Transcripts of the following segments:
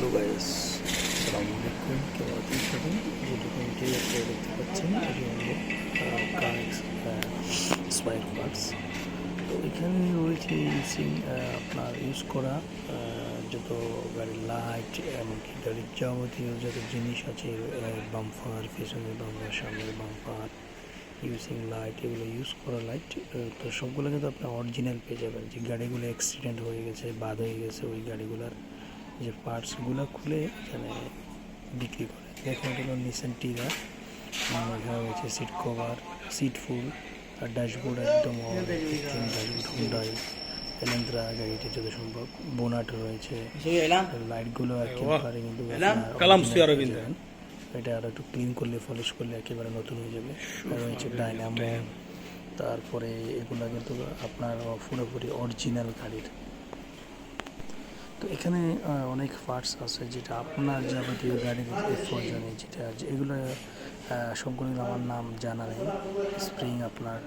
Hello guys, আসসালামু আলাইকুম। কেমন আছেন সবাই যে দোকানটি আপনারা দেখতে পাচ্ছেন এটি হলো স্পাইর পার্টস তো এখানে রয়েছে আপনার ইউজ করা যত গাড়ির লাইট এমনকি গাড়ির যাবতীয় যত জিনিস আছে বাম্পার পেছনের বাম্পার সামনের বাম্পার ইউজিং লাইট এগুলো ইউজ করা লাইট তো সবগুলো কিন্তু আপনি অরিজিনাল পেয়ে যাবেন। যে গাড়িগুলো অ্যাক্সিডেন্ট হয়ে গেছে, বাদ হয়ে গেছে, ওই গাড়িগুলোর যে পার্টসগুলো খুলে এখানে বিক্রি করে। দেখুন এটা হলো নিসেন টিরা এখানে রয়েছে সিট কভার সিট ফুল আর ড্যাশবোর্ড একদম ড্যাশবোর্ড হুন্ডাই এলেন্দ্রা গাড়িটি যত সম্ভব। বোনাট রয়েছে লাইটগুলো একেবারে কিন্তু। এটা আর একটু ক্লিন করলে পলিশ করলে একেবারে নতুন হয়ে যাবে। রয়েছে ডাইনামো তারপরে এগুলো কিন্তু আপনার পুরোপুরি অরিজিনাল গাড়ির। তো এখানে অনেক পার্টস আছে যেটা আপনার যাবতীয় গাড়ির প্রয়োজনে যেটা এগুলো সবগুলো আমার নাম জানা নেই। স্প্রিং আপনার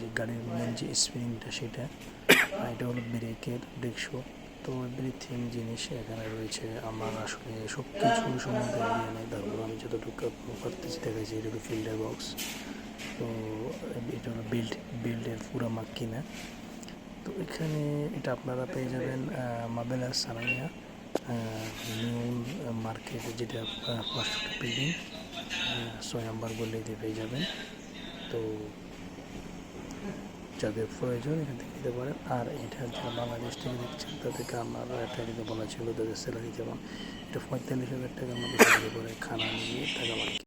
যে গাড়ির মেন যে স্প্রিংটা সেটা এটা হলো ব্রেকের ডেকশো তো এভরিথিং জিনিস এখানে রয়েছে, আমার আসলে সব কিছু সম্বন্ধে নেই। তারপর আমি যতটুকু পারতেছি দেখাচ্ছি এটা হলো ফিল্টার বক্স তো এটা হলো বিল্ড বিল্ডের পুরো মাক কিনা। তো এখানে এটা আপনারা পেয়ে যাবেন মাবেলা সারাইয়া নিউ মার্কেট যেটা ফার্স্ট বিল্ডিং ছয় নম্বর গলিতে পেয়ে যাবেন। তো যাদের প্রয়োজন এখান থেকে নিতে পারেন। আর এটা যারা বাংলাদেশ থেকে দেখছেন, তাদেরকে আমার একটা কিন্তু বলা ছিল, তাদের স্যালারি যেমন এটা পঁয়তাল্লিশ হাজার টাকার মধ্যে করে খানা নিয়ে টাকা